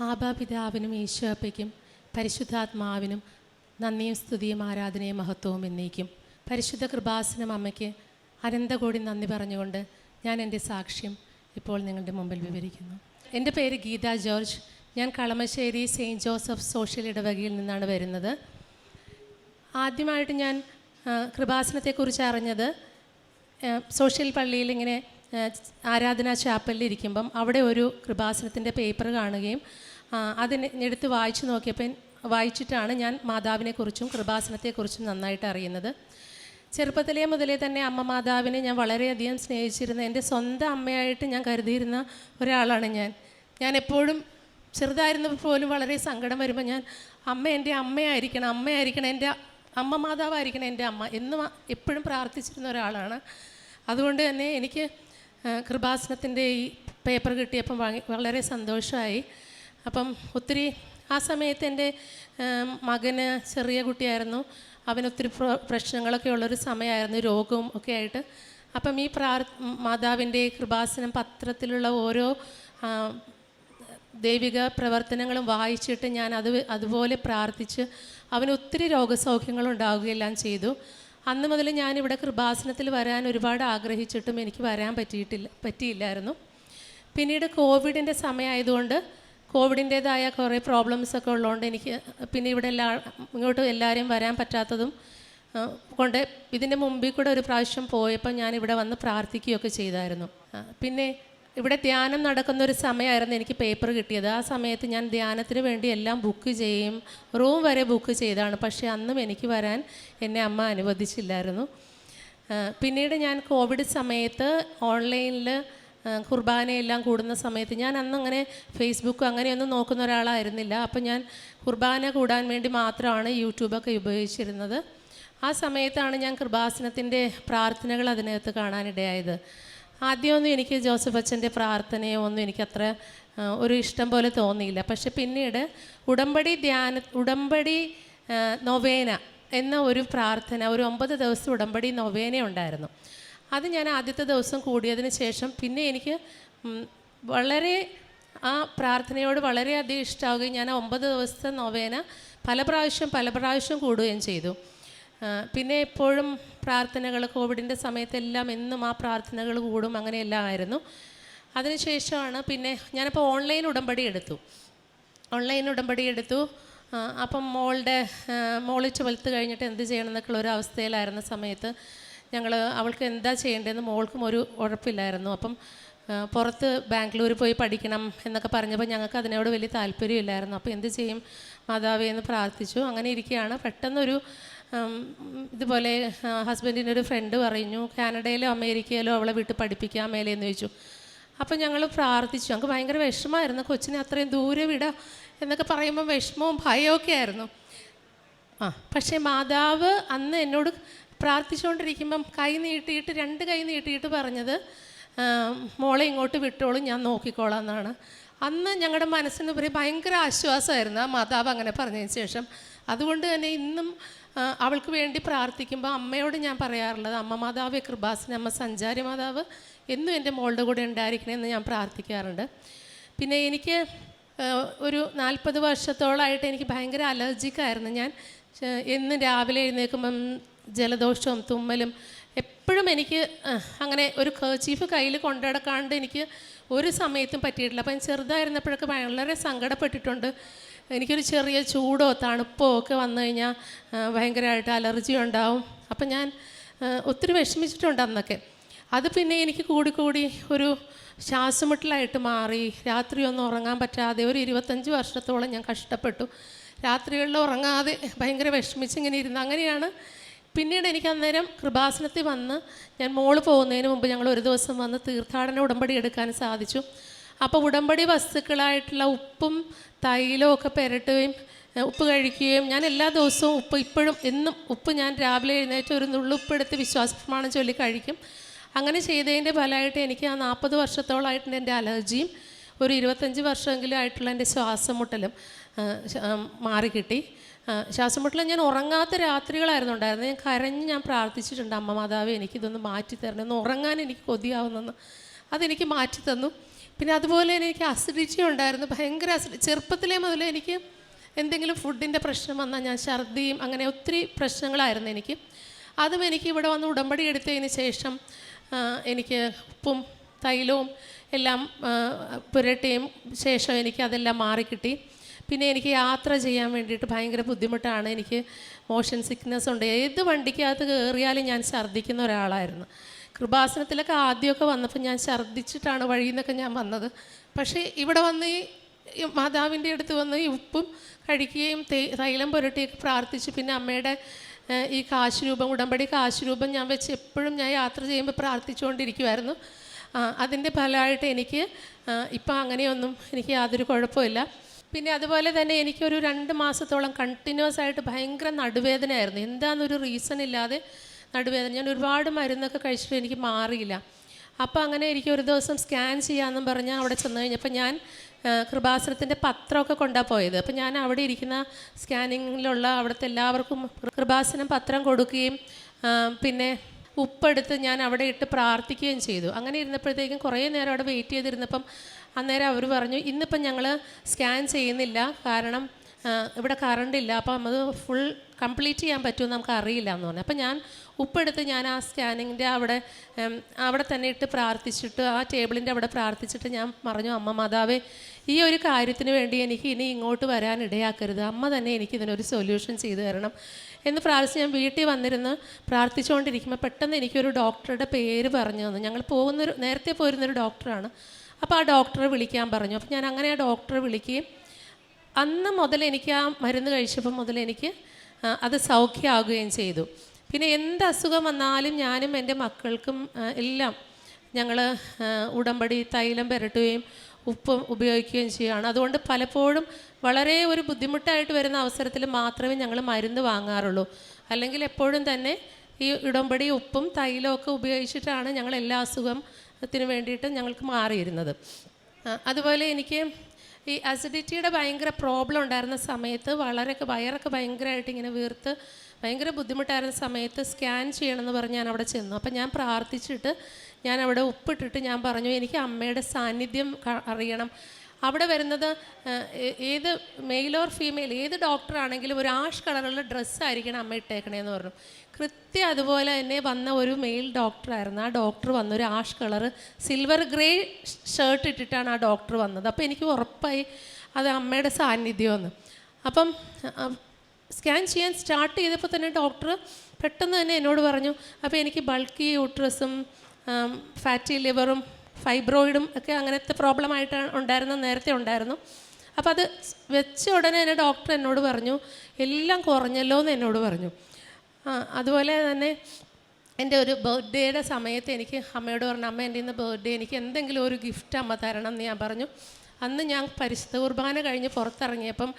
ആബാപിതാവിനും ഈശോപ്പയ്ക്കും പരിശുദ്ധാത്മാവിനും നന്ദിയും സ്തുതിയും ആരാധനയും മഹത്വവും എന്നേക്കും. പരിശുദ്ധ കൃപാസനം അമ്മയ്ക്ക് അനന്തകോടി നന്ദി പറഞ്ഞുകൊണ്ട് ഞാൻ എന്റെ സാക്ഷ്യം ഇപ്പോൾ നിങ്ങളുടെ മുമ്പിൽ വിവരിക്കുന്നു. എന്റെ പേര് ഗീത ജോർജ്. ഞാൻ കളമശ്ശേരി സെയിന്റ് ജോസഫ് സോഷ്യൽ ഇടവകയിൽ നിന്നാണ് വരുന്നത്. ആദ്യമായിട്ട് ഞാൻ കൃപാസനത്തെക്കുറിച്ച് അറിഞ്ഞത് സോഷ്യൽ പള്ളിയിൽ ഇങ്ങനെ ആരാധനാ ചാപ്പലിൽ ഇരിക്കുമ്പം അവിടെ ഒരു കൃപാസനത്തിന്റെ പേപ്പർ കാണുകയും അതിനെ എടുത്ത് വായിച്ചു നോക്കിയപ്പോൾ വായിച്ചിട്ടാണ് ഞാൻ മാതാവിനെക്കുറിച്ചും കൃപാസനത്തെക്കുറിച്ചും നന്നായിട്ട് അറിയുന്നത്. ചെറുപ്പത്തിലേ മുതലേ തന്നെ അമ്മ മാതാവിനെ ഞാൻ വളരെയധികം സ്നേഹിച്ചിരുന്ന എന്റെ സ്വന്തം അമ്മയായിട്ട് ഞാൻ കരുതിയിരുന്ന ഒരാളാണ് ഞാൻ. ഞാൻ എപ്പോഴും ചെറുതായിരുന്നപ്പോൾ പോലും വളരെ സങ്കടം വരുമ്പോൾ ഞാൻ അമ്മ എന്റെ അമ്മയായിരിക്കണം അമ്മയായിരിക്കണം എന്റെ അമ്മ മാതാവായിരിക്കണം എന്റെ അമ്മ എന്ന് എപ്പോഴും പ്രാർത്ഥിച്ചിരുന്ന ഒരാളാണ്. അതുകൊണ്ട് തന്നെ എനിക്ക് കൃപാസനത്തിന്റെ ഈ പേപ്പർ കിട്ടിയപ്പം വളരെ സന്തോഷമായി അപ്പം ഒത്തിരി ആ സമയത്ത് എന്റെ മകന് ചെറിയ കുട്ടിയായിരുന്നു. അവനൊത്തിരി പ്ര- പ്രശ്നങ്ങളൊക്കെ ഉള്ളൊരു സമയമായിരുന്നു രോഗവും ഒക്കെ ആയിട്ട്. അപ്പം ഈ പ്രാർ മാതാവിന്റെ കൃപാസനം പത്രത്തിലുള്ള ഓരോ ദൈവിക പ്രവർത്തനങ്ങളും വായിച്ചിട്ട് ഞാൻ അത് അതുപോലെ പ്രാർത്ഥിച്ച് അവന് ഒത്തിരി രോഗസൗഖ്യങ്ങളുണ്ടാവുകയെല്ലാം ചെയ്തു. അന്ന് മുതൽ ഞാനിവിടെ കൃപാസനത്തിൽ വരാൻ ഒരുപാട് ആഗ്രഹിച്ചിട്ടും എനിക്ക് വരാൻ പറ്റിയിട്ടില്ല പറ്റിയില്ലായിരുന്നു. പിന്നീട് കോവിഡിന്റെ സമയമായതുകൊണ്ട് കോവിഡിന്റേതായ കുറേ പ്രോബ്ലംസ് ഒക്കെ ഉള്ളതുകൊണ്ട് എനിക്ക് പിന്നെ ഇവിടെ എല്ലാ ഇങ്ങോട്ട് എല്ലാവരെയും വരാൻ പറ്റാത്തതും കൊണ്ട് ഇതിന്റെ മുമ്പിൽ കൂടെ ഒരു പ്രാവശ്യം പോയപ്പോൾ ഞാൻ ഇവിടെ വന്ന് പ്രാർത്ഥിക്കുകയൊക്കെ ചെയ്തായിരുന്നു. പിന്നെ ഇവിടെ ധ്യാനം നടക്കുന്ന ഒരു സമയമായിരുന്നു എനിക്ക് പേപ്പർ കിട്ടിയത്. ആ സമയത്ത് ഞാൻ ധ്യാനത്തിന് വേണ്ടി എല്ലാം ബുക്ക് ചെയ്യും റൂം വരെ ബുക്ക് ചെയ്താണ്. പക്ഷേ അന്നും എനിക്ക് വരാൻ എന്നെ അമ്മ അനുവദിച്ചില്ലായിരുന്നു. പിന്നീട് ഞാൻ കോവിഡ് സമയത്ത് ഓൺലൈനിൽ കുർബാനയെല്ലാം കൂടുന്ന സമയത്ത് ഞാൻ അന്നങ്ങനെ ഫേസ്ബുക്ക് അങ്ങനെയൊന്നും നോക്കുന്ന ഒരാളായിരുന്നില്ല. അപ്പം ഞാൻ കുർബാന കൂടാൻ വേണ്ടി മാത്രമാണ് യൂട്യൂബൊക്കെ ഉപയോഗിച്ചിരുന്നത്. ആ സമയത്താണ് ഞാൻ കൃപാസനത്തിന്റെ പ്രാർത്ഥനകൾ അതിനകത്ത് കാണാനിടയായത്. ആദ്യമൊന്നും എനിക്ക് ജോസഫ് അച്ഛന്റെ പ്രാർത്ഥനയോ ഒന്നും എനിക്കത്ര ഒരു ഇഷ്ടം പോലെ തോന്നിയില്ല. പക്ഷെ പിന്നീട് ഉടമ്പടി ധ്യാന ഉടമ്പടി നൊവേന എന്ന ഒരു പ്രാർത്ഥന ഒരു ഒമ്പത് ദിവസം ഉടമ്പടി നൊവേന ഉണ്ടായിരുന്നു. അത് ഞാൻ ആദ്യത്തെ ദിവസം കൂടിയതിന് ശേഷം പിന്നെ എനിക്ക് വളരെ ആ പ്രാർത്ഥനയോട് വളരെയധികം ഇഷ്ടമാവുകയും ഞാൻ ഒമ്പത് ദിവസത്തെ നൊവേന പല പ്രാവശ്യം പല പ്രാവശ്യം കൂടുകയും ചെയ്തു. പിന്നെ എപ്പോഴും പ്രാർത്ഥനകൾ കോവിഡിന്റെ സമയത്തെല്ലാം എന്നും ആ പ്രാർത്ഥനകൾ കൂടും അങ്ങനെയെല്ലാം ആയിരുന്നു. അതിനുശേഷമാണ് പിന്നെ ഞാനിപ്പോൾ ഓൺലൈൻ ഉടമ്പടി എടുത്തു. ഓൺലൈൻ ഉടമ്പടി എടുത്തു. അപ്പം മോളുടെ മോൾ ട്വൽത്ത് കഴിഞ്ഞിട്ട് എന്ത് ചെയ്യണം എന്നൊക്കെയുള്ള ഒരു അവസ്ഥയിലായിരുന്ന സമയത്ത് ഞങ്ങൾ അവൾക്ക് എന്താ ചെയ്യേണ്ടതെന്ന് മോൾക്കും ഒരു ഉഴപ്പില്ലായിരുന്നു അപ്പം പുറത്ത് ബാംഗ്ലൂർ പോയി പഠിക്കണം എന്നൊക്കെ പറഞ്ഞപ്പോൾ ഞങ്ങൾക്ക് അതിനോട് വലിയ താല്പര്യമില്ലായിരുന്നു. അപ്പോൾ എന്ത് ചെയ്യും? മാതാവേ എന്ന് പ്രാർത്ഥിച്ചു. അങ്ങനെ ഇരിക്കുകയാണ്. പെട്ടെന്നൊരു ഇതുപോലെ ഹസ്ബൻഡിന്റെ ഒരു ഫ്രണ്ട് പറഞ്ഞു കാനഡയിലോ അമേരിക്കയിലോ അവളെ വിട്ട് പഠിപ്പിക്കാൻ മേലെന്ന് ചോദിച്ചു. അപ്പം ഞങ്ങൾ പ്രാർത്ഥിച്ചു. ഞങ്ങൾക്ക് ഭയങ്കര വിഷമമായിരുന്നു. കൊച്ചിനെ അത്രയും ദൂരെ വിട എന്നൊക്കെ പറയുമ്പോൾ വിഷമവും ഭയമൊക്കെ ആയിരുന്നു. ആ പക്ഷേ മാതാവ് അന്ന് എന്നോട് പ്രാർത്ഥിച്ചുകൊണ്ടിരിക്കുമ്പം കൈ നീട്ടിയിട്ട് രണ്ട് കൈ നീട്ടിയിട്ട് പറഞ്ഞത് മോളെ ഇങ്ങോട്ട് വിട്ടോളും ഞാൻ നോക്കിക്കോളാം എന്നാണ് അന്ന് ഞങ്ങളുടെ മനസ്സിന് ഒരു ഭയങ്കര ആശ്വാസമായിരുന്നു ആ മാതാവ് അങ്ങനെ പറഞ്ഞതിന് ശേഷം. അതുകൊണ്ട് തന്നെ ഇന്നും അവൾക്ക് വേണ്ടി പ്രാർത്ഥിക്കുമ്പോൾ അമ്മയോട് ഞാൻ പറയാറുള്ളത് അമ്മ മാതാവ് കൃപാസിന് അമ്മ സഞ്ചാരി മാതാവ് എന്നും എന്റെ മോളുടെ കൂടെ ഉണ്ടായിരിക്കണമെന്ന് ഞാൻ പ്രാർത്ഥിക്കാറുണ്ട്. പിന്നെ എനിക്ക് ഒരു നാൽപ്പത് വർഷത്തോളമായിട്ട് എനിക്ക് ഭയങ്കര അലർജിക്കായിരുന്നു. ഞാൻ എന്നും രാവിലെ എഴുന്നേൽക്കുമ്പം ജലദോഷവും തുമ്മലും എപ്പോഴും എനിക്ക് അങ്ങനെ ഒരു ചീഫ് കയ്യിൽ കൊണ്ടുനടക്കാണ്ട് എനിക്ക് ഒരു സമയത്തും പറ്റിയിട്ടില്ല. അപ്പം ചെറുതായിരുന്നപ്പോഴൊക്കെ വളരെ സങ്കടപ്പെട്ടിട്ടുണ്ട്. എനിക്കൊരു ചെറിയ ചൂടോ തണുപ്പോ ഒക്കെ വന്നു കഴിഞ്ഞാൽ ഭയങ്കരമായിട്ട് അലർജി ഉണ്ടാവും. അപ്പം ഞാൻ ഒത്തിരി വിഷമിച്ചിട്ടുണ്ട് അന്നൊക്കെ. അത് പിന്നെ എനിക്ക് കൂടി കൂടി ഒരു ശ്വാസമുട്ടലായിട്ട് മാറി. രാത്രി ഒന്നും ഉറങ്ങാൻ പറ്റാതെ ഒരു ഇരുപത്തഞ്ച് വർഷത്തോളം ഞാൻ കഷ്ടപ്പെട്ടു. രാത്രികളിൽ ഉറങ്ങാതെ ഭയങ്കര വിഷമിച്ചിങ്ങനെ ഇരുന്ന്. അങ്ങനെയാണ് പിന്നീട് എനിക്ക് അന്നേരം കൃപാസനത്തിൽ വന്ന് ഞാൻ മോൾ പോകുന്നതിന് മുമ്പ് ഞങ്ങൾ ഒരു ദിവസം വന്ന് തീർത്ഥാടന ഉടമ്പടി എടുക്കാൻ സാധിച്ചു. അപ്പോൾ ഉടമ്പടി വസ്തുക്കളായിട്ടുള്ള ഉപ്പും തൈലവും ഒക്കെ പുരട്ടുകയും ഉപ്പ് കഴിക്കുകയും ഞാൻ എല്ലാ ദിവസവും ഉപ്പ് ഇപ്പോഴും എന്നും ഉപ്പ് ഞാൻ രാവിലെ എഴുന്നേറ്റ് ഒരു നുള്ളുപ്പ് എടുത്ത് വിശ്വാസ പ്രമാണം ചൊല്ലി കഴിക്കും. അങ്ങനെ ചെയ്തതിന്റെ ഫലമായിട്ട് എനിക്ക് ആ നാൽപ്പത് വർഷത്തോളമായിട്ടുണ്ട് എന്റെ അലർജിയും ഒരു ഇരുപത്തഞ്ച് വർഷമെങ്കിലും ആയിട്ടുള്ള എന്റെ ശ്വാസം മുട്ടലും മാറിക്കിട്ടി. ശ്വാസം മുട്ടൽ ഞാൻ ഉറങ്ങാത്ത രാത്രികളായിരുന്നു ഉണ്ടായിരുന്നത്. ഞാൻ കരഞ്ഞ് ഞാൻ പ്രാർത്ഥിച്ചിട്ടുണ്ട് അമ്മ മാതാവ് എനിക്കിതൊന്ന് മാറ്റി തരണം ഒന്ന് ഉറങ്ങാൻ എനിക്ക് കൊതിയാവുന്നെന്ന്. അതെനിക്ക് മാറ്റി തന്നു. പിന്നെ അതുപോലെ തന്നെ എനിക്ക് അസിഡിറ്റി ഉണ്ടായിരുന്നു ഭയങ്കര അസിഡി ചെറുപ്പത്തിലേ മുതൽ എനിക്ക് എന്തെങ്കിലും ഫുഡിന്റെ പ്രശ്നം വന്നാൽ ഞാൻ ഛർദിയും അങ്ങനെ ഒത്തിരി പ്രശ്നങ്ങളായിരുന്നു എനിക്ക്. അതും എനിക്ക് ഇവിടെ വന്ന് ഉടമ്പടി എടുത്തതിന് ശേഷം എനിക്ക് ഉപ്പും തൈലവും എല്ലാം പുരട്ടിയും ശേഷം എനിക്ക് അതെല്ലാം മാറിക്കിട്ടി. പിന്നെ എനിക്ക് യാത്ര ചെയ്യാൻ വേണ്ടിയിട്ട് ഭയങ്കര ബുദ്ധിമുട്ടാണ്. എനിക്ക് മോഷൻ സിക്നെസ് ഉണ്ട്. ഏത് വണ്ടിക്കകത്ത് കയറിയാലും ഞാൻ ഛർദ്ദിക്കുന്ന ഒരാളായിരുന്നു. കൃപാസനത്തിലൊക്കെ ആദ്യമൊക്കെ വന്നപ്പോൾ ഞാൻ ഛർദ്ദിച്ചിട്ടാണ് വഴിയിൽ നിന്നൊക്കെ ഞാൻ വന്നത്. പക്ഷേ ഇവിടെ വന്ന് ഈ മാതാവിന്റെ അടുത്ത് വന്ന് ഈ ഉപ്പും കഴിക്കുകയും തൈലം പുരട്ടിയൊക്കെ പ്രാർത്ഥിച്ച് പിന്നെ അമ്മയുടെ ഈ കാശുരൂപം ഉടമ്പടി കാശുരൂപം ഞാൻ വെച്ച് എപ്പോഴും ഞാൻ യാത്ര ചെയ്യുമ്പോൾ പ്രാർത്ഥിച്ചുകൊണ്ടിരിക്കുമായിരുന്നു അതിന്റെ ഫലമായിട്ട് എനിക്ക് ഇപ്പം അങ്ങനെയൊന്നും എനിക്ക് യാതൊരു കുഴപ്പമില്ല. പിന്നെ അതുപോലെ തന്നെ എനിക്കൊരു രണ്ട് മാസത്തോളം കണ്ടിന്യൂസ് ആയിട്ട് ഭയങ്കര നടുവേദനയായിരുന്നു. എന്താണെന്നൊരു റീസൺ ഇല്ലാതെ നടുവേദന. ഞാൻ ഒരുപാട് മരുന്നൊക്കെ കഴിച്ചിട്ട് എനിക്ക് മാറിയില്ല. അപ്പോൾ അങ്ങനെ എനിക്ക് ഒരു ദിവസം സ്കാൻ ചെയ്യാമെന്നും പറഞ്ഞ് അവിടെ ചെന്ന് കഴിഞ്ഞപ്പോൾ ഞാൻ കൃപാസനത്തിന്റെ പത്രമൊക്കെ കൊണ്ടാണ് പോയത്. അപ്പോൾ ഞാൻ അവിടെ ഇരിക്കുന്ന സ്കാനിങ്ങിലുള്ള അവിടുത്തെ എല്ലാവർക്കും കൃപാസനം പത്രം കൊടുക്കുകയും പിന്നെ ഉപ്പെടുത്ത് ഞാൻ അവിടെ ഇട്ട് പ്രാർത്ഥിക്കുകയും ചെയ്തു. അങ്ങനെ ഇരുന്നപ്പോഴത്തേക്കും കുറേ നേരം അവിടെ വെയിറ്റ് ചെയ്തിരുന്നപ്പം അന്നേരം അവർ പറഞ്ഞു ഇന്നിപ്പം ഞങ്ങൾ സ്കാൻ ചെയ്യുന്നില്ല. കാരണം ഇവിടെ കറണ്ട് ഇല്ല. അപ്പം അത് ഫുൾ കംപ്ലീറ്റ് ചെയ്യാൻ പറ്റുമെന്ന് നമുക്ക് അറിയില്ല എന്ന് പറഞ്ഞു. അപ്പം ഞാൻ ഉപ്പെടുത്ത് ഞാൻ ആ സ്കാനിങ്ങിന്റെ അവിടെ അവിടെ തന്നെ ഇട്ട് പ്രാർത്ഥിച്ചിട്ട് ആ ടേബിളിന്റെ അവിടെ പ്രാർത്ഥിച്ചിട്ട് ഞാൻ പറഞ്ഞു അമ്മ മാതാവേ ഈ ഒരു കാര്യത്തിന് വേണ്ടി എനിക്ക് ഇനി ഇങ്ങോട്ട് വരാൻ ഇടയാക്കരുത്. അമ്മ തന്നെ എനിക്ക് ഇതിനൊരു സൊല്യൂഷൻ ചെയ്തു തരണം എന്ന് പ്രാർത്ഥിച്ച് ഞാൻ വീട്ടിൽ വന്നിരുന്ന് പ്രാർത്ഥിച്ചുകൊണ്ടിരിക്കുമ്പോൾ പെട്ടെന്ന് എനിക്കൊരു ഡോക്ടറുടെ പേര് പറഞ്ഞു തന്നു. ഞങ്ങൾ പോകുന്നൊരു നേരത്തെ പോയിരുന്നൊരു ഡോക്ടറാണ് അപ്പോൾ ആ ഡോക്ടറെ വിളിക്കാൻ പറഞ്ഞു. അപ്പോൾ ഞാൻ അങ്ങനെ ആ ഡോക്ടറെ വിളിക്കുകയും അന്ന് മുതൽ എനിക്ക് ആ മരുന്ന് കഴിച്ചപ്പോൾ മുതൽ എനിക്ക് അത് സൗഖ്യമാകുകയും ചെയ്തു. പിന്നെ എന്ത് അസുഖം വന്നാലും ഞാനും എന്റെ മക്കൾക്കും എല്ലാം ഞങ്ങൾ ഉടമ്പടി തൈലം പുരട്ടുകയും ഉപ്പും ഉപയോഗിക്കുകയും ചെയ്യുകയാണ്. അതുകൊണ്ട് പലപ്പോഴും വളരെ ഒരു ബുദ്ധിമുട്ടായിട്ട് വരുന്ന അവസരത്തിൽ മാത്രമേ ഞങ്ങൾ മരുന്ന് വാങ്ങാറുള്ളൂ. അല്ലെങ്കിൽ എപ്പോഴും തന്നെ ഈ ഉടമ്പടി ഉപ്പും തൈലമൊക്കെ ഉപയോഗിച്ചിട്ടാണ് ഞങ്ങൾ എല്ലാ അസുഖത്തിന് വേണ്ടിയിട്ട് ഞങ്ങൾക്ക് മാറിയിരുന്നത്. അതുപോലെ എനിക്ക് ഈ അസിഡിറ്റിയുടെ ഭയങ്കര പ്രോബ്ലം ഉണ്ടായിരുന്ന സമയത്ത് വളരെ വയറൊക്കെ ഭയങ്കരമായിട്ട് ഇങ്ങനെ വീർത്ത് ഭയങ്കര ബുദ്ധിമുട്ടായിരുന്ന സമയത്ത് സ്കാൻ ചെയ്യണമെന്ന് പറഞ്ഞ് ഞാൻ അവിടെ ചെന്നു. അപ്പം ഞാൻ പ്രാർത്ഥിച്ചിട്ട് ഞാൻ അവിടെ ഉപ്പിട്ടിട്ട് ഞാൻ പറഞ്ഞു എനിക്ക് അമ്മയുടെ സാന്നിധ്യം അറിയണം. അവിടെ വരുന്നത് ഏത് മെയിൽ ഓർ ഫീമെയിൽ ഏത് ഡോക്ടറാണെങ്കിലും ഒരു ആഷ് കളറുള്ള ഡ്രസ്സായിരിക്കണം അമ്മ ഇട്ടേക്കണേന്ന് പറഞ്ഞു. കൃത്യം അതുപോലെ തന്നെ വന്ന ഒരു മെയിൽ ഡോക്ടറായിരുന്നു ആ ഡോക്ടർ വന്ന ഒരു ash colour silver grey shirt ഇട്ടിട്ടാണ് ആ ഡോക്ടർ വന്നത്. അപ്പോൾ എനിക്ക് ഉറപ്പായി അത് അമ്മയുടെ സാന്നിധ്യമെന്ന്. അപ്പം സ്കാൻ ചെയ്യാൻ സ്റ്റാർട്ട് ചെയ്തപ്പോൾ തന്നെ ഡോക്ടർ പെട്ടെന്ന് തന്നെ എന്നോട് പറഞ്ഞു അപ്പോൾ എനിക്ക് ബൾക്കി യൂട്രസും ഫാറ്റി ലിവറും ഫൈബ്രോയിഡും ഒക്കെ അങ്ങനത്തെ പ്രോബ്ലം ആയിട്ട് ഉണ്ടായിരുന്ന നേരത്തെ ഉണ്ടായിരുന്നു. അപ്പം അത് വെച്ച ഉടനെ തന്നെ ഡോക്ടർ എന്നോട് പറഞ്ഞു എല്ലാം കുറഞ്ഞല്ലോ എന്ന് എന്നോട് പറഞ്ഞു. ആ, അതുപോലെ തന്നെ എന്റെ ഒരു ബർത്ത്ഡേയുടെ സമയത്ത് എനിക്ക് അമ്മയോട് പറഞ്ഞു അമ്മ എന്റെ ഇന്ന് ബർത്ത്ഡേ എനിക്ക് എന്തെങ്കിലും ഒരു ഗിഫ്റ്റ് അമ്മ തരണം എന്ന് ഞാൻ പറഞ്ഞു. അന്ന് ഞാൻ പരിശുദ്ധ കുർബാന കഴിഞ്ഞ് പുറത്തിറങ്ങിയപ്പം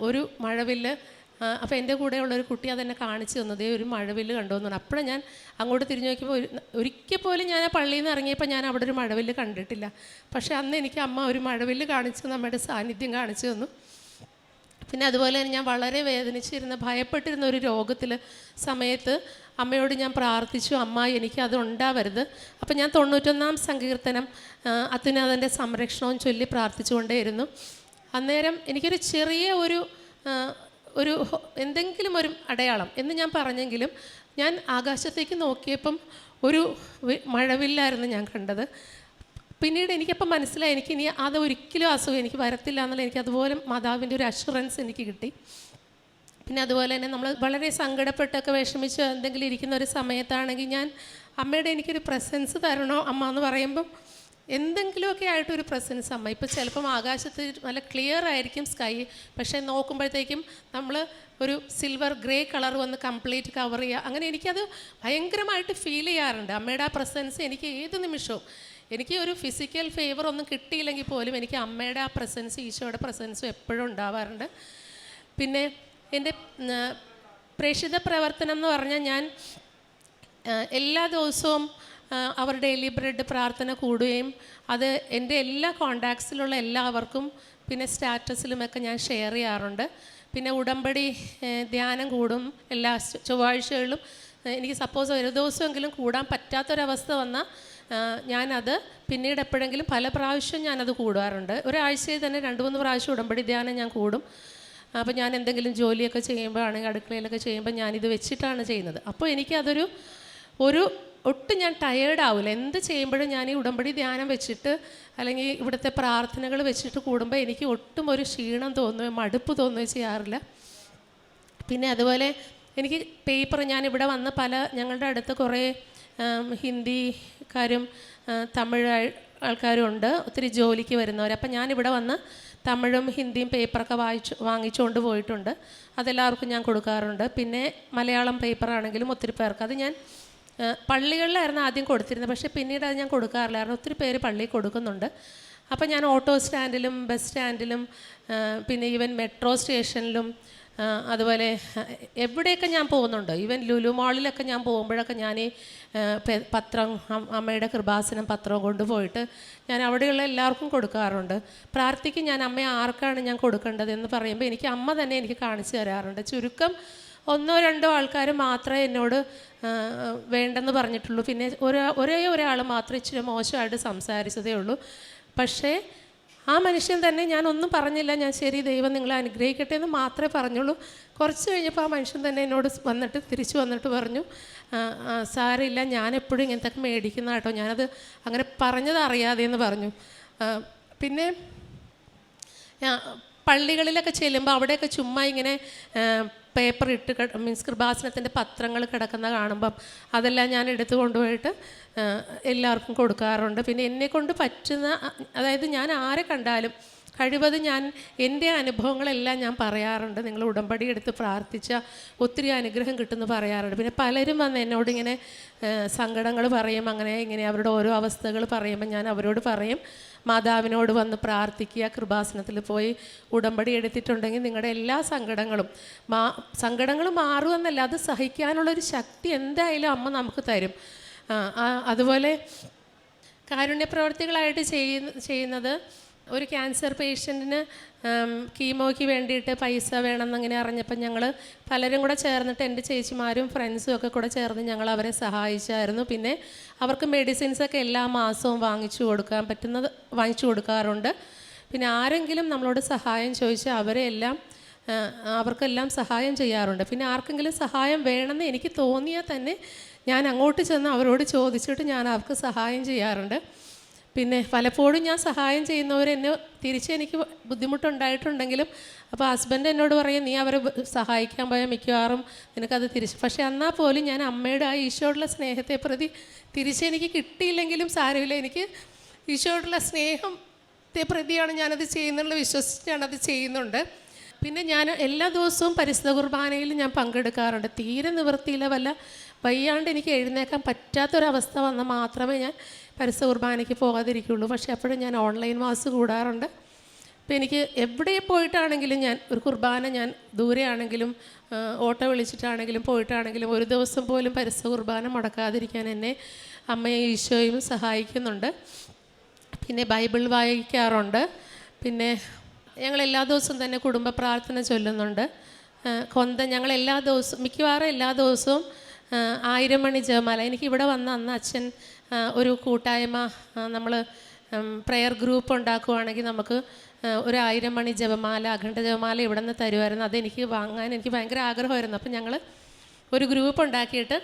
ഒരു മഴവില്ല് അപ്പോൾ എന്റെ കൂടെയുള്ള ഒരു കുട്ടി അതെന്നെ കാണിച്ചു തന്നത് ഒരു മഴവില്ല് കണ്ടു എന്ന് പറഞ്ഞു. അപ്പോഴും ഞാൻ അങ്ങോട്ട് തിരിഞ്ഞു നോക്കിയപ്പോൾ ഒരു ഒരിക്കൽ പോലും ഞാൻ ആ പള്ളിയിൽ നിന്ന് ഇറങ്ങിയപ്പോൾ ഞാൻ അവിടെ ഒരു മഴവില്ല് കണ്ടിട്ടില്ല. പക്ഷേ അന്ന് എനിക്ക് അമ്മ ഒരു മഴവില്ല് കാണിച്ചു നമ്മുടെ സാന്നിധ്യം കാണിച്ചു തന്നു. പിന്നെ അതുപോലെ തന്നെ ഞാൻ വളരെ വേദനിച്ചിരുന്ന ഭയപ്പെട്ടിരുന്ന ഒരു രോഗത്തിൽ സമയത്ത് അമ്മയോട് ഞാൻ പ്രാർത്ഥിച്ചു അമ്മ എനിക്ക് അത് ഉണ്ടാവരുത്. അപ്പം ഞാൻ തൊണ്ണൂറ്റൊന്നാം സങ്കീർത്തനം അത്യുനാഥന്റെ സംരക്ഷണവും ചൊല്ലി പ്രാർത്ഥിച്ചുകൊണ്ടേയിരുന്നു. അന്നേരം എനിക്കൊരു ചെറിയ ഒരു ഒരു എന്തെങ്കിലും ഒരു അടയാളം എന്ന് ഞാൻ പറഞ്ഞെങ്കിലും ഞാൻ ആകാശത്തേക്ക് നോക്കിയപ്പം ഒരു മഴവില്ലായിരുന്നു ഞാൻ കണ്ടത്. പിന്നീട് എനിക്കപ്പം മനസ്സിലായി എനിക്ക് ഇനി അത് ഒരിക്കലും അസുഖം എനിക്ക് വരത്തില്ല എന്നുള്ള എനിക്ക് അതുപോലെ മാതാവിന്റെ ഒരു അഷുറൻസ് എനിക്ക് കിട്ടി. പിന്നെ അതുപോലെ തന്നെ നമ്മൾ വളരെ സങ്കടപ്പെട്ടൊക്കെ വിഷമിച്ച് എന്തെങ്കിലും ഇരിക്കുന്ന ഒരു സമയത്താണെങ്കിൽ ഞാൻ അമ്മയുടെ എനിക്കൊരു പ്രസൻസ് തരണോ അമ്മ എന്ന് പറയുമ്പം എന്തെങ്കിലുമൊക്കെ ആയിട്ടൊരു പ്രസൻസ് അമ്മ. ഇപ്പോൾ ചിലപ്പം ആകാശത്ത് നല്ല ക്ലിയർ ആയിരിക്കും സ്കൈ പക്ഷേ നോക്കുമ്പോഴത്തേക്കും നമ്മൾ ഒരു സിൽവർ ഗ്രേ കളർ വന്ന് കംപ്ലീറ്റ് കവർ ചെയ്യുക. അങ്ങനെ എനിക്കത് ഭയങ്കരമായിട്ട് ഫീൽ ചെയ്യാറുണ്ട്. അമ്മയുടെ ആ പ്രസൻസ് എനിക്ക് ഏത് നിമിഷവും. എനിക്ക് ഒരു ഫിസിക്കൽ ഫേവർ ഒന്നും കിട്ടിയില്ലെങ്കിൽ പോലും എനിക്ക് അമ്മയുടെ ആ പ്രസൻസ് ഈശോയുടെ പ്രസൻസും എപ്പോഴും ഉണ്ടാവാറുണ്ട്. പിന്നെ എന്റെ പ്രേക്ഷിത പ്രവർത്തനം എന്ന് പറഞ്ഞാൽ ഞാൻ എല്ലാ ദിവസവും അവർ ഡെയിലി ബ്രെഡ് പ്രാർത്ഥന കൂടുകയും അത് എന്റെ എല്ലാ കോണ്ടാക്ട്സിലുള്ള എല്ലാവർക്കും പിന്നെ സ്റ്റാറ്റസിലുമൊക്കെ ഞാൻ ഷെയർ ചെയ്യാറുണ്ട്. പിന്നെ ഉടമ്പടി ധ്യാനം കൂടും എല്ലാ ചൊവ്വാഴ്ചകളിലും. എനിക്ക് സപ്പോസ് ഒരു ദിവസമെങ്കിലും കൂടാൻ പറ്റാത്തൊരവസ്ഥ വന്നാൽ ഞാനത് പിന്നീട് എപ്പോഴെങ്കിലും പല പ്രാവശ്യം ഞാനത് കൂടാറുണ്ട് ഒരാഴ്ചയിൽ തന്നെ രണ്ട് മൂന്ന് പ്രാവശ്യം ഉടമ്പടി ധ്യാനം ഞാൻ കൂടും. അപ്പോൾ ഞാൻ എന്തെങ്കിലും ജോലിയൊക്കെ ചെയ്യുമ്പോൾ ആണെങ്കിൽ അടുക്കളയിലൊക്കെ ചെയ്യുമ്പോൾ ഞാനിത് വെച്ചിട്ടാണ് ചെയ്യുന്നത്. അപ്പോൾ എനിക്കതൊരു ഒരു ഒട്ടും ഞാൻ ടയേർഡ് ആവില്ല എന്ത് ചെയ്യുമ്പോഴും ഞാൻ ഈ ഉടമ്പടി ധ്യാനം വെച്ചിട്ട് അല്ലെങ്കിൽ ഇവിടുത്തെ പ്രാർത്ഥനകൾ വെച്ചിട്ട് കൂടുമ്പോൾ എനിക്ക് ഒട്ടും ഒരു ക്ഷീണം തോന്നുകയോ മടുപ്പ് തോന്നുകയോ ചെയ്യാറില്ല. പിന്നെ അതുപോലെ എനിക്ക് പേപ്പർ ഞാൻ ഇവിടെ വന്ന പല ഞങ്ങളുടെ അടുത്ത് കുറേ ഹിന്ദിക്കാരും തമിഴ് ആൾക്കാരും ഉണ്ട്. ഒത്തിരി ജോലിക്ക് വരുന്നവർ അപ്പം ഞാനിവിടെ വന്ന് തമിഴും ഹിന്ദിയും പേപ്പറൊക്കെ വായിച്ചു വാങ്ങിച്ചുകൊണ്ട് പോയിട്ടുണ്ട്. അതെല്ലാവർക്കും ഞാൻ കൊടുക്കാറുണ്ട്. പിന്നെ മലയാളം പേപ്പറാണെങ്കിലും ഒത്തിരി പേർക്ക്. അത് ഞാൻ പള്ളികളിലായിരുന്നു ആദ്യം കൊടുത്തിരുന്നത്. പക്ഷേ പിന്നീട് അത് ഞാൻ കൊടുക്കാറില്ലായിരുന്നു ഒത്തിരി പേര് പള്ളിയിൽ കൊടുക്കുന്നുണ്ട്. അപ്പം ഞാൻ ഓട്ടോ സ്റ്റാൻഡിലും ബസ് സ്റ്റാൻഡിലും പിന്നെ ഈവൻ മെട്രോ സ്റ്റേഷനിലും അതുപോലെ എവിടെയൊക്കെ ഞാൻ പോകുന്നുണ്ട്? ഈവൻ ലുലു മാളിലൊക്കെ ഞാൻ പോകുമ്പോഴൊക്കെ ഞാൻ ഈ പത്രം അമ്മയുടെ കൃപാസനം പത്രം കൊണ്ടുപോയിട്ട് ഞാൻ അവിടെയുള്ള എല്ലാവർക്കും കൊടുക്കാറുണ്ട്. പ്രാർത്ഥിക്കും ഞാൻ അമ്മയെ ആർക്കാണ് ഞാൻ കൊടുക്കേണ്ടത്? എന്ന് പറയുമ്പോൾ എനിക്ക് അമ്മ തന്നെ എനിക്ക് കാണിച്ചു തരാറുണ്ട്. ചുരുക്കം ഒന്നോ രണ്ടോ ആൾക്കാർ മാത്രമേ എന്നോട് വേണ്ടെന്ന് പറഞ്ഞിട്ടുള്ളൂ. പിന്നെ ഒരാ ഒരേ ഒരാൾ മാത്രം ഇച്ചിരി മോശമായിട്ട് സംസാരിച്ചതേ ഉള്ളൂ. പക്ഷേ ആ മനുഷ്യൻ തന്നെ ഞാൻ ഒന്നും പറഞ്ഞില്ല. ഞാൻ ശരി ദൈവം നിങ്ങളെ അനുഗ്രഹിക്കട്ടെ എന്ന് മാത്രമേ പറഞ്ഞുള്ളൂ. കുറച്ച് കഴിഞ്ഞപ്പോൾ ആ മനുഷ്യൻ തന്നെ എന്നോട് വന്നിട്ട് തിരിച്ചു വന്നിട്ട് പറഞ്ഞു "ആ, ഞാനെപ്പോഴും സാരമില്ല ഞാൻ എപ്പോഴും ഇങ്ങനത്തെ മേടിക്കുന്ന കേട്ടോ. ഞാനത് അങ്ങനെ പറഞ്ഞത് അറിയാതെ എന്ന് പറഞ്ഞു. പിന്നെ പള്ളികളിലൊക്കെ ചെല്ലുമ്പോൾ അവിടെയൊക്കെ ചുമ്മാ ഇങ്ങനെ പേപ്പർ ഇട്ട് മീൻസ് കൃപാസനത്തിന്റെ പത്രങ്ങൾ കിടക്കുന്ന കാണുമ്പം അതെല്ലാം ഞാൻ എടുത്തു കൊണ്ടുപോയിട്ട് എല്ലാവർക്കും കൊടുക്കാറുണ്ട്. പിന്നെ എന്നെ കൊണ്ട് പറ്റുന്ന അതായത് ഞാൻ ആരെ കണ്ടാലും കഴിവത് ഞാൻ എന്റെ അനുഭവങ്ങളെല്ലാം ഞാൻ പറയാറുണ്ട്. നിങ്ങൾ ഉടമ്പടി എടുത്ത് പ്രാർത്ഥിച്ച ഒത്തിരി അനുഗ്രഹം കിട്ടുമെന്ന് പറയാറുണ്ട്. പിന്നെ പലരും വന്ന് എന്നോട് ഇങ്ങനെ സങ്കടങ്ങൾ പറയും. അങ്ങനെ ഇങ്ങനെ അവരുടെ ഓരോ അവസ്ഥകൾ പറയുമ്പോൾ ഞാൻ അവരോട് പറയും. മാതാവിനോട് വന്ന് പ്രാർത്ഥിക്കുക കൃപാസനത്തിൽ പോയി ഉടമ്പടി എടുത്തിട്ടുണ്ടെങ്കിൽ നിങ്ങളുടെ എല്ലാ സങ്കടങ്ങളും മാ സങ്കടങ്ങൾ മാറുമെന്നല്ല അത് സഹിക്കാനുള്ളൊരു ശക്തി എന്തായാലും അമ്മ നമുക്ക് തരും. അതുപോലെ കാരുണ്യപ്രവർത്തികളായിട്ട് ചെയ്യുന്ന ചെയ്യുന്നത് ഒരു ക്യാൻസർ പേഷ്യന്റിന് കീമോയ്ക്ക് വേണ്ടിയിട്ട് പൈസ വേണമെന്നങ്ങനെ അറിഞ്ഞപ്പോൾ ഞങ്ങൾ പലരും കൂടെ ചേർന്നിട്ട് എന്റെ ചേച്ചിമാരും ഫ്രണ്ട്സും ഒക്കെ കൂടെ ചേർന്ന് ഞങ്ങൾ അവരെ സഹായിച്ചായിരുന്നു. പിന്നെ അവർക്ക് മെഡിസിൻസൊക്കെ എല്ലാ മാസവും വാങ്ങിച്ചു കൊടുക്കാൻ പറ്റുന്നത് വാങ്ങിച്ചു കൊടുക്കാറുണ്ട്. പിന്നെ ആരെങ്കിലും നമ്മളോട് സഹായം ചോദിച്ചാൽ അവരെ എല്ലാം അവർക്കെല്ലാം സഹായം ചെയ്യാറുണ്ട്. പിന്നെ ആർക്കെങ്കിലും സഹായം വേണമെന്ന് എനിക്ക് തോന്നിയാൽ തന്നെ ഞാൻ അങ്ങോട്ട് ചെന്ന് അവരോട് ചോദിച്ചിട്ട് ഞാൻ അവർക്ക് സഹായം ചെയ്യാറുണ്ട്. പിന്നെ പലപ്പോഴും ഞാൻ സഹായം ചെയ്യുന്നവർ എന്നെ തിരിച്ച് എനിക്ക് ബുദ്ധിമുട്ടുണ്ടായിട്ടുണ്ടെങ്കിലും അപ്പോൾ ഹസ്ബൻഡ് എന്നോട് പറയും നീ അവരെ സഹായിക്കാൻ പോയാൽ മിക്കവാറും നിനക്കത് തിരിച്ച് പക്ഷേ എന്നാൽ പോലും ഞാൻ അമ്മയുടെ ആ ഈശോയുള്ള സ്നേഹത്തെ പ്രതി തിരിച്ചെനിക്ക് കിട്ടിയില്ലെങ്കിലും സാരമില്ല. എനിക്ക് ഈശോയോടുള്ള സ്നേഹത്തെ പ്രതിയാണ് ഞാനത് ചെയ്യുന്നുള്ള വിശ്വസിച്ചാണ് അത് ചെയ്യുന്നുണ്ട്. പിന്നെ ഞാൻ എല്ലാ ദിവസവും പരിശുദ്ധ കുർബാനയിൽ ഞാൻ പങ്കെടുക്കാറുണ്ട്. തീരെ നിവൃത്തിയില്ല. വല്ല വയ്യാണ്ട് എനിക്ക് എഴുന്നേക്കാൻ പറ്റാത്തൊരവസ്ഥ വന്നാൽ മാത്രമേ ഞാൻ പരിശുദ്ധ കുർബാനയ്ക്ക് പോകാതിരിക്കുള്ളൂ. പക്ഷേ അപ്പോഴും ഞാൻ ഓൺലൈൻ മാസ് കൂടാറുണ്ട്. അപ്പോൾ എനിക്ക് എവിടെ പോയിട്ടാണെങ്കിലും ഞാൻ ഒരു കുർബാന ഞാൻ ദൂരെയാണെങ്കിലും ഓട്ടോ വിളിച്ചിട്ടാണെങ്കിലും പോയിട്ടാണെങ്കിലും ഒരു ദിവസം പോലും പരസ്യ കുർബാന മുടക്കാതിരിക്കാൻ എന്നെ അമ്മയും ഈശോയും സഹായിക്കുന്നുണ്ട്. പിന്നെ ബൈബിൾ വായിക്കാറുണ്ട്. പിന്നെ ഞങ്ങൾ എല്ലാ ദിവസവും തന്നെ കുടുംബ പ്രാർത്ഥന ചൊല്ലുന്നുണ്ട്. കൊന്ത ഞങ്ങൾ എല്ലാ ദിവസവും മിക്കവാറും എല്ലാ ദിവസവും ആയിരം മണി ജപമാല. എനിക്ക് ഇവിടെ വന്ന അന്ന് അച്ഛൻ ഒരു കൂട്ടായ്മ നമ്മൾ പ്രെയർ ഗ്രൂപ്പ് ഉണ്ടാക്കുവാണെങ്കിൽ നമുക്ക് ഒരു ആയിരം മണി ജപമാല അഖണ്ഡ ജപമാല ഇവിടെ നിന്ന് തരുമായിരുന്നു അതെനിക്ക് വാങ്ങാൻ എനിക്ക് ഭയങ്കര ആഗ്രഹമായിരുന്നു. അപ്പം ഞങ്ങൾ ഒരു ഗ്രൂപ്പ് ഉണ്ടാക്കിയിട്ട്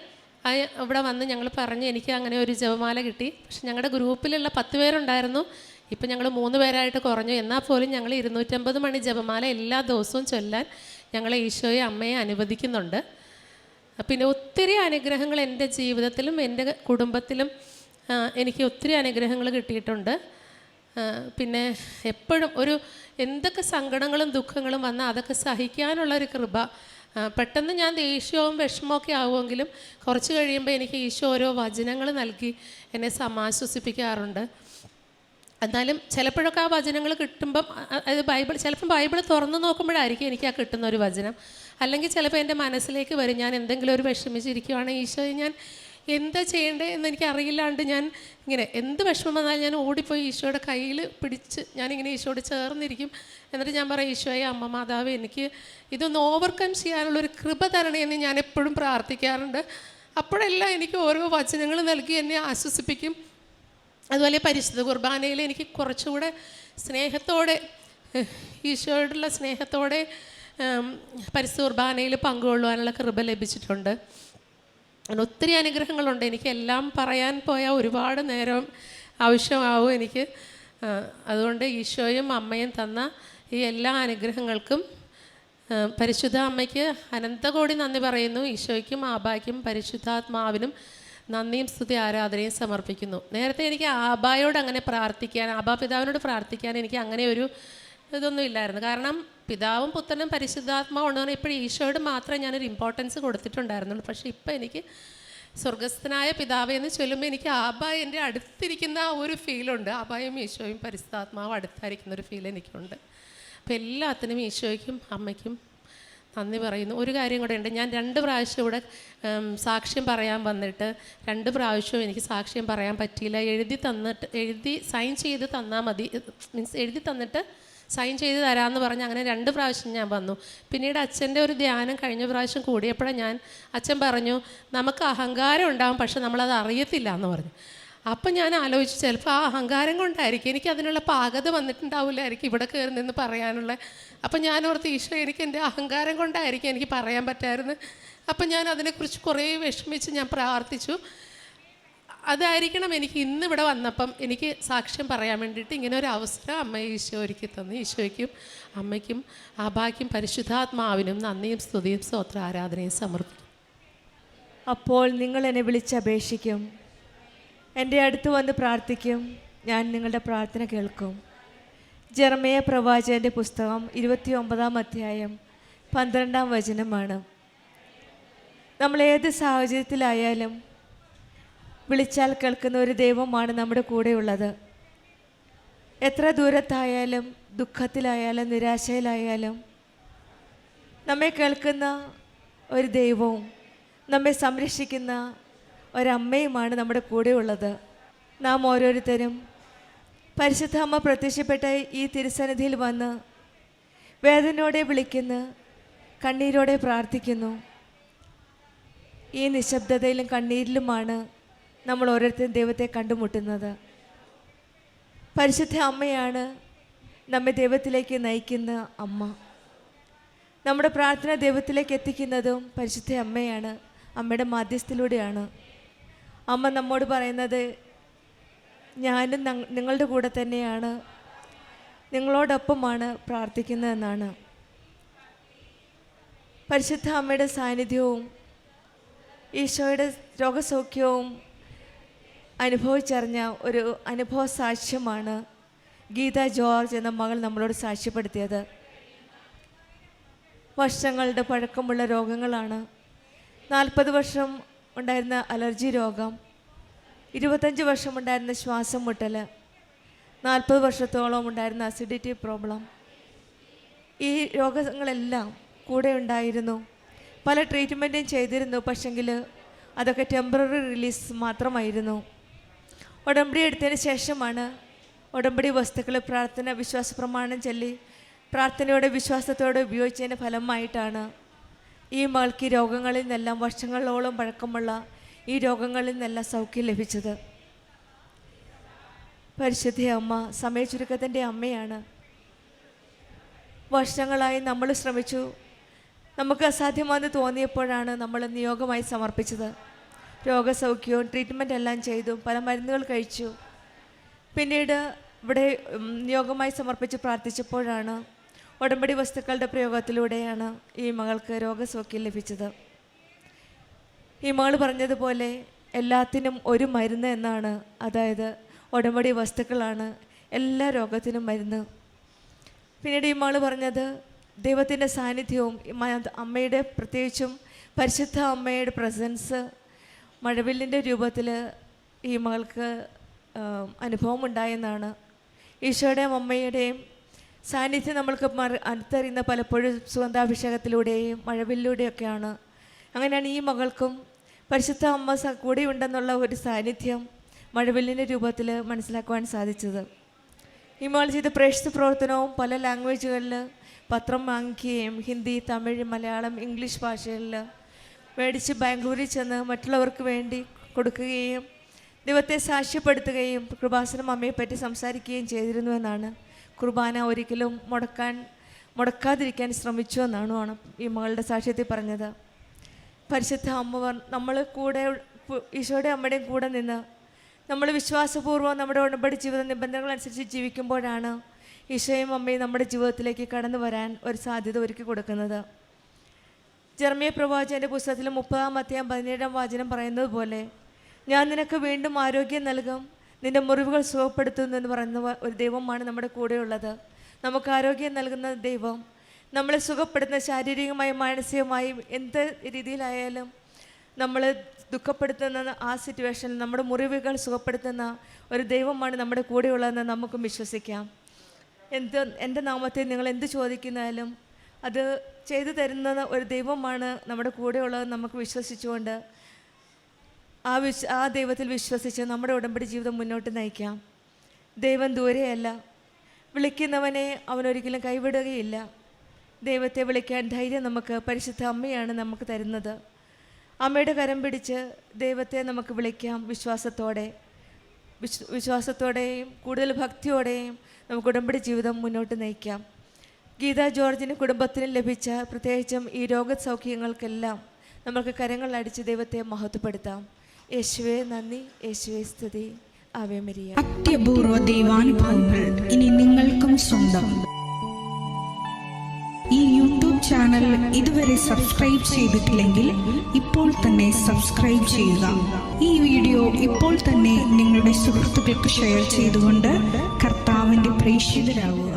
ഇവിടെ വന്ന് ഞങ്ങൾ പറഞ്ഞു എനിക്ക് അങ്ങനെ ഒരു ജപമാല കിട്ടി. പക്ഷെ ഞങ്ങളുടെ ഗ്രൂപ്പിലുള്ള പത്ത് പേരുണ്ടായിരുന്നു. ഇപ്പം ഞങ്ങൾ മൂന്ന് പേരായിട്ട് കുറഞ്ഞു. എന്നാൽ പോലും ഞങ്ങൾ ഇരുന്നൂറ്റമ്പത് മണി ജപമാല എല്ലാ ദിവസവും ചൊല്ലാൻ ഞങ്ങൾ ഈശോയെ അമ്മയെ അനുവദിക്കുന്നുണ്ട്. പിന്നെ ഒത്തിരി അനുഗ്രഹങ്ങൾ എന്റെ ജീവിതത്തിലും എന്റെ കുടുംബത്തിലും എനിക്ക് ഒത്തിരി അനുഗ്രഹങ്ങൾ കിട്ടിയിട്ടുണ്ട്. പിന്നെ എപ്പോഴും ഒരു എന്തൊക്കെ സങ്കടങ്ങളും ദുഃഖങ്ങളും വന്നാൽ അതൊക്കെ സഹിക്കാനുള്ള ഒരു കൃപ. പെട്ടെന്ന് ഞാൻ ദേഷ്യവും വിഷമമൊക്കെ ആവുമെങ്കിലും കുറച്ച് കഴിയുമ്പോൾ എനിക്ക് ഈശോ ഓരോ വചനങ്ങൾ നൽകി എന്നെ സമാശ്വസിപ്പിക്കാറുണ്ട്. എന്നാലും ചിലപ്പോഴൊക്കെ ആ വചനങ്ങൾ കിട്ടുമ്പം അത് ബൈബിൾ ചിലപ്പം ബൈബിൾ തുറന്നു നോക്കുമ്പോഴായിരിക്കും എനിക്ക് ആ കിട്ടുന്ന ഒരു വചനം. അല്ലെങ്കിൽ ചിലപ്പോൾ എന്റെ മനസ്സിലേക്ക് വരും ഞാൻ എന്തെങ്കിലും ഒരു വിഷമിച്ചിരിക്കുവാണെങ്കിൽ ഈശോയെ ഞാൻ എന്താ ചെയ്യേണ്ടത് എന്ന് എനിക്ക് അറിയില്ലാണ്ട് ഞാൻ ഇങ്ങനെ എന്ത് വിഷമം വന്നാലും ഞാൻ ഓടിപ്പോയി ഈശോയുടെ കയ്യിൽ പിടിച്ച് ഞാനിങ്ങനെ ഈശോയോട് ചേർന്നിരിക്കും. എന്നിട്ട് ഞാൻ പറയും ഈശോയെ അമ്മ മാതാവ് എനിക്ക് ഇതൊന്ന് ഓവർകം ചെയ്യാനുള്ളൊരു കൃപ തരണേ എന്ന് ഞാൻ എപ്പോഴും പ്രാർത്ഥിക്കാറുണ്ട്. അപ്പോഴെല്ലാം എനിക്ക് ഓരോ വചനങ്ങൾ നൽകി എന്നെ ആശ്വസിപ്പിക്കും. അതുപോലെ പരിശുദ്ധ കുർബാനയിൽ എനിക്ക് കുറച്ചുകൂടെ സ്നേഹത്തോടെ ഈശോയോടുള്ള സ്നേഹത്തോടെ പരിശുദ്ധ കുർബാനയിൽ പങ്കുകൊള്ളുവാനുള്ള കൃപ ലഭിച്ചിട്ടുണ്ട്. അങ്ങനെ ഒത്തിരി അനുഗ്രഹങ്ങളുണ്ട്. എനിക്ക് എല്ലാം പറയാൻ പോയാൽ ഒരുപാട് നേരം ആവശ്യമാവും എനിക്ക്. അതുകൊണ്ട് ഈശോയും അമ്മയും തന്ന ഈ എല്ലാ അനുഗ്രഹങ്ങൾക്കും പരിശുദ്ധ അമ്മയ്ക്ക് അനന്തകോടി നന്ദി പറയുന്നു. ഈശോയ്ക്കും ആബായ്ക്കും പരിശുദ്ധാത്മാവിനും നന്ദിയും സ്തുതി ആരാധനയും സമർപ്പിക്കുന്നു. നേരത്തെ എനിക്ക് ആബായോട് അങ്ങനെ പ്രാർത്ഥിക്കാൻ ആബാ പിതാവിനോട് പ്രാർത്ഥിക്കാൻ എനിക്ക് അങ്ങനെ ഒരു ഇതൊന്നും ഇല്ലായിരുന്നു. കാരണം പിതാവും പുത്രനും പരിശുദ്ധാത്മാവും ഉണ്ടെന്ന് ഇപ്പോഴും ഈശോയോട് മാത്രമേ ഞാനൊരു ഇമ്പോർട്ടൻസ് കൊടുത്തിട്ടുണ്ടായിരുന്നുള്ളൂ. പക്ഷേ ഇപ്പം എനിക്ക് സ്വർഗസ്ഥനായ പിതാവ് എന്ന് ചൊല്ലുമ്പോൾ എനിക്ക് ആബ എന്റെ അടുത്തിരിക്കുന്ന ആ ഒരു ഫീലുണ്ട് ആബായും ഈശോയും പരിശുദ്ധാത്മാവും അടുത്തായിരിക്കുന്ന ഒരു ഫീൽ എനിക്കുണ്ട്. അപ്പം എല്ലാത്തിനും ഈശോയ്ക്കും അമ്മയ്ക്കും നന്ദി പറയുന്നു. ഒരു കാര്യം കൂടെ ഉണ്ട്. ഞാൻ രണ്ട് പ്രാവശ്യം ഇവിടെ സാക്ഷ്യം പറയാൻ വന്നിട്ട് രണ്ട് പ്രാവശ്യവും എനിക്ക് സാക്ഷ്യം പറയാൻ പറ്റിയില്ല. എഴുതി തന്നിട്ട് എഴുതി സൈൻ ചെയ്ത് തന്നാൽ മതി. മീൻസ് എഴുതി തന്നിട്ട് സൈൻ ചെയ്ത് തരാമെന്ന് പറഞ്ഞ് അങ്ങനെ രണ്ട് പ്രാവശ്യം ഞാൻ വന്നു. പിന്നീട് അച്ഛന്റെ ഒരു ധ്യാനം കഴിഞ്ഞ പ്രാവശ്യം കൂടിയപ്പോഴാണ് ഞാൻ അച്ഛൻ പറഞ്ഞു നമുക്ക് അഹങ്കാരം ഉണ്ടാവും പക്ഷെ നമ്മളത് അറിയത്തില്ല എന്ന് പറഞ്ഞു. അപ്പം ഞാൻ ആലോചിച്ചു ചിലപ്പോൾ ആ അഹങ്കാരം കൊണ്ടായിരിക്കും. എനിക്ക് അതിനുള്ള പാകത വന്നിട്ടുണ്ടാവില്ലായിരിക്കും ഇവിടെ കയറി നിന്ന് പറയാനുള്ള. അപ്പം ഞാൻ ഓർത്ത് ഈശോ എനിക്ക് എന്റെ അഹങ്കാരം കൊണ്ടായിരിക്കും എനിക്ക് പറയാൻ പറ്റായിരുന്നു. അപ്പം ഞാൻ അതിനെക്കുറിച്ച് കുറേ വിഷമിച്ച് ഞാൻ പ്രാർത്ഥിച്ചു. അതായിരിക്കണം എനിക്ക് ഇന്ന് ഇവിടെ വന്നപ്പം എനിക്ക് സാക്ഷ്യം പറയാൻ വേണ്ടിയിട്ട് ഇങ്ങനെ ഒരു അവസരം അമ്മ ഈശോ ഒരുക്കി തന്നു. ഈശോയ്ക്കും അമ്മയ്ക്കും അബായ്ക്കും പരിശുദ്ധാത്മാവിനും നന്ദിയും സ്തുതിയും സ്തോത്ര ആരാധനയും സമർപ്പിക്കും അപ്പോൾ നിങ്ങൾ എന്നെ വിളിച്ചപേക്ഷിക്കും. എന്റെ അടുത്ത് വന്ന് പ്രാർത്ഥിക്കും. ഞാൻ നിങ്ങളുടെ പ്രാർത്ഥന കേൾക്കും. ജർമ്മയ പ്രവാചകന്റെ പുസ്തകം ഇരുപത്തി ഒമ്പതാം അധ്യായം പന്ത്രണ്ടാം വചനമാണ്. നമ്മൾ ഏത് സാഹചര്യത്തിലായാലും വിളിച്ചാൽ കേൾക്കുന്ന ഒരു ദൈവമാണ് നമ്മുടെ കൂടെയുള്ളത് എത്ര ദൂരത്തായാലും ദുഃഖത്തിലായാലും നിരാശയിലായാലും നമ്മെ കേൾക്കുന്ന ഒരു ദൈവവും നമ്മെ സംരക്ഷിക്കുന്ന ഒരമ്മയുമാണ് നമ്മുടെ കൂടെയുള്ളത് നാം ഓരോരുത്തരും പരിശുദ്ധ അമ്മ പ്രത്യക്ഷപ്പെട്ട ഈ തിരുസന്നിധിയിൽ വന്ന് വേദനയോടെ വിളിക്കുന്നു കണ്ണീരോടെ പ്രാർത്ഥിക്കുന്നു. ഈ നിശബ്ദതയിലും കണ്ണീരിലുമാണ് നമ്മൾ ഓരോരുത്തരും ദൈവത്തെ കണ്ടുമുട്ടുന്നത്. പരിശുദ്ധ അമ്മയാണ് നമ്മെ ദൈവത്തിലേക്ക് നയിക്കുന്ന അമ്മ. നമ്മുടെ പ്രാർത്ഥന ദൈവത്തിലേക്ക് എത്തിക്കുന്നതും പരിശുദ്ധ അമ്മയാണ് അമ്മയുടെ മാധ്യസ്ഥയിലൂടെയാണ് അമ്മ നമ്മോട് പറയുന്നത് ഞാനും നിങ്ങളുടെ കൂടെ തന്നെയാണ് നിങ്ങളോടൊപ്പമാണ് പ്രാർത്ഥിക്കുന്നതെന്നാണ്. പരിശുദ്ധ അമ്മയുടെ സാന്നിധ്യവും ഈശോയുടെ രോഗസൗഖ്യവും അനുഭവിച്ചറിഞ്ഞ ഒരു അനുഭവ സാക്ഷ്യമാണ് ഗീത ജോർജ് എന്ന മകൾ നമ്മളോട് സാക്ഷ്യപ്പെടുത്തിയത്. വർഷങ്ങളുടെ പഴക്കമുള്ള രോഗങ്ങളാണ്. നാൽപ്പത് വർഷം ഉണ്ടായിരുന്ന അലർജി രോഗം ഇരുപത്തഞ്ച് വർഷം ഉണ്ടായിരുന്ന ശ്വാസം മുട്ടൽ നാൽപ്പത് വർഷത്തോളം ഉണ്ടായിരുന്ന അസിഡിറ്റി പ്രോബ്ലം ഈ രോഗങ്ങളെല്ലാം കൂടെ ഉണ്ടായിരുന്നു. പല ട്രീറ്റ്മെന്റും ചെയ്തിരുന്നു പക്ഷെങ്കിൽ അതൊക്കെ ടെമ്പററി റിലീസ് മാത്രമായിരുന്നു. ഉടമ്പടി എടുത്തതിന് ശേഷമാണ് ഉടമ്പടി വസ്തുക്കൾ പ്രാർത്ഥന വിശ്വാസ പ്രമാണം ചൊല്ലി പ്രാർത്ഥനയോടെ വിശ്വാസത്തോടെ ഉപയോഗിച്ചതിന്റെ ഫലമായിട്ടാണ് ഈ മകൾക്ക് ഈ രോഗങ്ങളിൽ നിന്നെല്ലാം വർഷങ്ങളോളം പഴക്കമുള്ള ഈ രോഗങ്ങളിൽ നിന്നെല്ലാം സൗഖ്യം ലഭിച്ചത്. പരിശുദ്ധ അമ്മ സമയ ചുരുക്കത്തിന്റെ അമ്മയാണ്. വർഷങ്ങളായി നമ്മൾ ശ്രമിച്ചു. നമുക്ക് അസാധ്യമാണെന്ന് തോന്നിയപ്പോഴാണ് നമ്മൾ നിയോഗമായി സമർപ്പിച്ചത്. രോഗസൗഖ്യവും ട്രീറ്റ്മെന്റ് എല്ലാം ചെയ്തു. പല മരുന്നുകൾ കഴിച്ചു. പിന്നീട് ഇവിടെ യോഗമായി സമർപ്പിച്ച് പ്രാർത്ഥിച്ചപ്പോഴാണ് ഉടമ്പടി വസ്തുക്കളുടെ പ്രയോഗത്തിലൂടെയാണ് ഈ മകൾക്ക് രോഗസൗഖ്യം ലഭിച്ചത്. ഈ മകൾ പറഞ്ഞതുപോലെ എല്ലാത്തിനും ഒരു മരുന്ന് എന്നാണ്. അതായത് ഉടമ്പടി വസ്തുക്കളാണ് എല്ലാ രോഗത്തിനും മരുന്ന്. പിന്നീട് ഈ മകൾ പറഞ്ഞത് ദൈവത്തിന്റെ സാന്നിധ്യവും അമ്മയുടെ പ്രത്യേകിച്ചും പരിശുദ്ധ അമ്മയുടെ പ്രസൻസ് മഴവില്ലിന്റെ രൂപത്തിൽ ഈ മകൾക്ക് അനുഭവം ഉണ്ടായെന്നാണ് ഈശോയുടെയും അമ്മയുടെയും സാന്നിധ്യം നമ്മൾക്ക് അടുത്തറിയുന്ന പലപ്പോഴും സുഗന്ധാഭിഷേകത്തിലൂടെയും മഴവിലൂടെയൊക്കെയാണ് അങ്ങനെയാണ് ഈ മകൾക്കും പരിശുദ്ധ അമ്മ കൂടെ ഉണ്ടെന്നുള്ള ഒരു സാന്നിധ്യം മഴവില്ലിന്റെ രൂപത്തിൽ മനസ്സിലാക്കുവാൻ സാധിച്ചത്. ഈ മകൾ ചെയ്ത പ്രേക്ഷിത പ്രവർത്തനവും പല ലാംഗ്വേജുകളിൽ പത്രം വാങ്ങിക്കുകയും ഹിന്ദി തമിഴ് മലയാളം ഇംഗ്ലീഷ് ഭാഷകളിൽ മേടിച്ച് ബാംഗ്ലൂരിൽ ചെന്ന് മറ്റുള്ളവർക്ക് വേണ്ടി കൊടുക്കുകയും ദൈവത്തെ സാക്ഷ്യപ്പെടുത്തുകയും കൃപാസനം അമ്മയെപ്പറ്റി സംസാരിക്കുകയും ചെയ്തിരുന്നു എന്നാണ്. കുർബാന ഒരിക്കലും മുടക്കാൻ മുടക്കാതിരിക്കാൻ ശ്രമിച്ചു എന്നാണ് ഈ മകളുടെ സാക്ഷ്യത്തിൽ പറഞ്ഞത്. പരിശുദ്ധ അമ്മ നമ്മൾ കൂടെ ഈശോയുടെ അമ്മയുടെയും കൂടെ നിന്ന് നമ്മൾ വിശ്വാസപൂർവം നമ്മുടെ ഉടമ്പടി ജീവിത നിബന്ധനകൾ അനുസരിച്ച് ജീവിക്കുമ്പോഴാണ് ഈശോയും അമ്മയും നമ്മുടെ ജീവിതത്തിലേക്ക് കടന്നു വരാൻ ഒരു സാധ്യത ഒരുക്കി കൊടുക്കുന്നത്. ജർമ്മിയ പ്രവാചകന്റെ പുസ്തകത്തിൽ മുപ്പതാം അധ്യായം പതിനേഴാം വാചനം പറയുന്നത് പോലെ ഞാൻ നിനക്ക് വീണ്ടും ആരോഗ്യം നൽകും. നിന്റെ മുറിവുകൾ സുഖപ്പെടുത്തുന്നു എന്ന് പറയുന്ന ഒരു ദൈവമാണ് നമ്മുടെ കൂടെയുള്ളത്. നമുക്ക് ആരോഗ്യം നൽകുന്ന ദൈവം നമ്മളെ സുഖപ്പെടുത്തുന്ന ശാരീരികമായി മാനസികമായും എന്ത് രീതിയിലായാലും നമ്മൾ ദുഃഖപ്പെടുത്തുന്ന ആ സിറ്റുവേഷനിൽ നമ്മുടെ മുറിവുകൾ സുഖപ്പെടുത്തുന്ന ഒരു ദൈവമാണ് നമ്മുടെ കൂടെയുള്ളതെന്ന് നമുക്കും വിശ്വസിക്കാം. എന്ത് എന്റെ നാമത്തെ നിങ്ങൾ എന്ത് ചോദിക്കുന്നാലും അത് ചെയ്തു തരുന്ന ഒരു ദൈവമാണ് നമ്മുടെ കൂടെയുള്ളത് നമുക്ക് വിശ്വസിച്ചുകൊണ്ട് ആ വിശ് ആ ദൈവത്തിൽ വിശ്വസിച്ച് നമ്മുടെ ഉടമ്പടി ജീവിതം മുന്നോട്ട് നയിക്കാം. ദൈവം ദൂരെയല്ല. വിളിക്കുന്നവനെ അവനൊരിക്കലും കൈവിടുകയില്ല. ദൈവത്തെ വിളിക്കാൻ ധൈര്യം നമുക്ക് പരിശുദ്ധ അമ്മയാണ് നമുക്ക് തരുന്നത്. അമ്മയുടെ കരം പിടിച്ച് ദൈവത്തെ നമുക്ക് വിളിക്കാം വിശ്വാസത്തോടെ. വിശ്വ വിശ്വാസത്തോടെയും കൂടുതൽ ഭക്തിയോടെയും നമുക്ക് ഉടമ്പടി ജീവിതം മുന്നോട്ട് നയിക്കാം. ഗീത ജോർജിന് കുടുംബത്തിന് ലഭിച്ച പ്രത്യേകിച്ചും ഈ രോഗസൗഖ്യങ്ങൾക്കെല്ലാം നമുക്ക് കരങ്ങൾ അടിച്ച് ദൈവത്തെ മഹത്വപ്പെടുത്താം. യേശുവെ നന്ദി. യേശുവെ സ്തുതി. ആവേ മരിയ. അത്യപൂർവ ദൈവാനുഭവങ്ങൾ ഇനി നിങ്ങൾക്കും സ്വന്തം. ഈ യൂട്യൂബ് ചാനൽ ഇതുവരെ സബ്സ്ക്രൈബ് ചെയ്തിട്ടില്ലെങ്കിൽ ഇപ്പോൾ തന്നെ സബ്സ്ക്രൈബ് ചെയ്യുക. ഈ വീഡിയോ ഇപ്പോൾ തന്നെ നിങ്ങളുടെ സുഹൃത്തുക്കൾക്ക് ഷെയർ ചെയ്തുകൊണ്ട് കർത്താവിന്റെ പ്രേക്ഷിതരാകുക